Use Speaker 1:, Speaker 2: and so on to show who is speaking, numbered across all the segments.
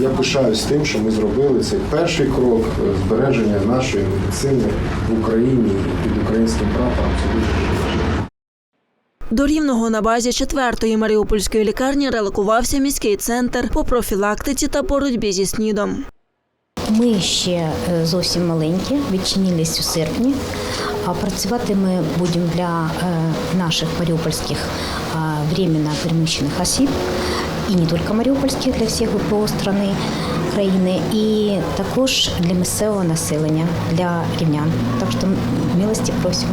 Speaker 1: Я пишаюсь тим, що ми зробили цей перший крок збереження нашої медицини в Україні і під українським прапором. Це дуже.
Speaker 2: До рівного на базі четвертої маріупольської лікарні релокувався міський центр по профілактиці та боротьбі зі снідом.
Speaker 3: Ми ще е, зовсім маленькі, відчинились у серпні. А працювати ми будемо для е, наших маріупольських е, временно переміщених осіб, і не тільки маріупольських, для всіх ВПО страни, країни, і також для місцевого населення, для рівнян. Так що милості просимо.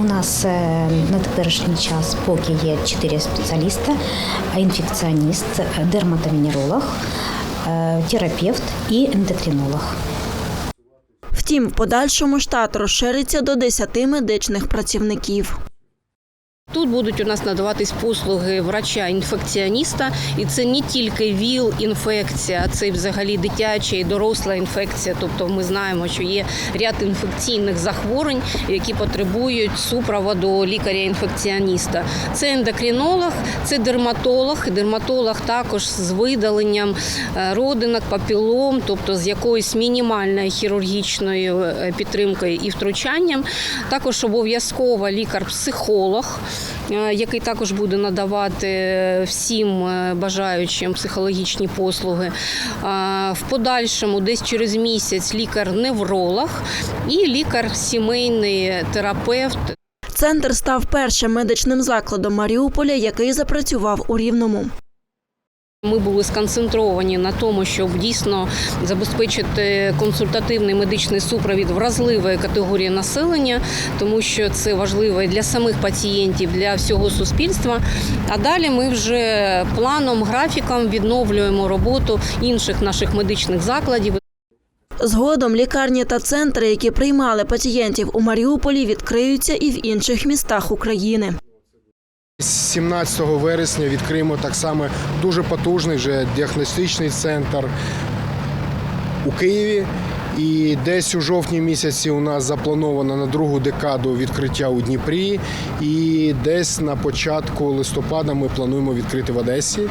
Speaker 3: У нас е, на теперішній час поки є чотири спеціаліста: інфекціоніст, дерматовенеролог, е, терапевт і ендокринолог.
Speaker 2: Втім, в подальшому штат розшириться до 10 медичних працівників.
Speaker 4: Тут будуть у нас надаватись послуги врача-інфекціоніста, і це не тільки ВІЛ, інфекція, а це взагалі дитяча і доросла інфекція. Тобто ми знаємо, що є ряд інфекційних захворювань, які потребують супроводу лікаря-інфекціоніста. Це ендокринолог, це дерматолог. Дерматолог також з видаленням е, родинок, папілом, тобто з якоюсь мінімальною хірургічною е, підтримкою і втручанням. Також обов'язково лікар-психолог який також буде надавати всім е, бажаючим психологічні послуги. В подальшому, десь через місяць, лікар-невролог і лікар-сімейний терапевт.
Speaker 2: Центр став першим медичним закладом Маріуполя, який запрацював у Рівному.
Speaker 4: Ми були сконцентровані на тому, щоб дійсно забезпечити консультативний медичний супровід вразливої категорії населення, тому що це важливо і для самих пацієнтів, для всього суспільства. А далі ми вже планом, графіком відновлюємо роботу інших наших медичних закладів.
Speaker 2: Згодом лікарні та центри, які приймали пацієнтів у Маріуполі, відкриються і в інших містах України.
Speaker 1: З 17 вересня відкриємо так само дуже потужний вже діагностичний центр у Києві. І десь у жовтні місяці у нас заплановано на другу декаду відкриття у Дніпрі. І десь на початку листопада ми плануємо відкрити в Одесі.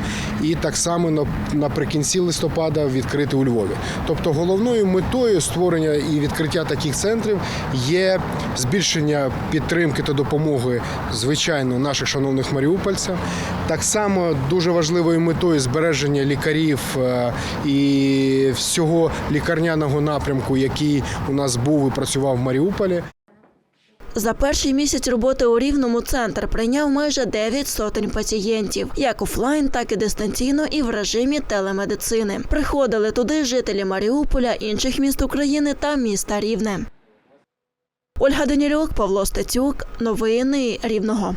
Speaker 1: І так само наприкінці листопада відкрити у Львові. Тобто головною метою створення і відкриття таких центрів є збільшення підтримки та допомоги, звичайно, наших шановних маріупольців. Так само дуже важливою метою збереження лікарів е, і всього лікарняного напрямку, який у нас був і працював в Маріуполі.
Speaker 2: За перший місяць роботи у Рівному центр прийняв майже 9 сотень пацієнтів, як офлайн, так і дистанційно, і в режимі телемедицини. Приходили туди жителі Маріуполя, інших міст України та міста Рівне. Ольга Данілюк, Павло Стецюк. Новини Рівного.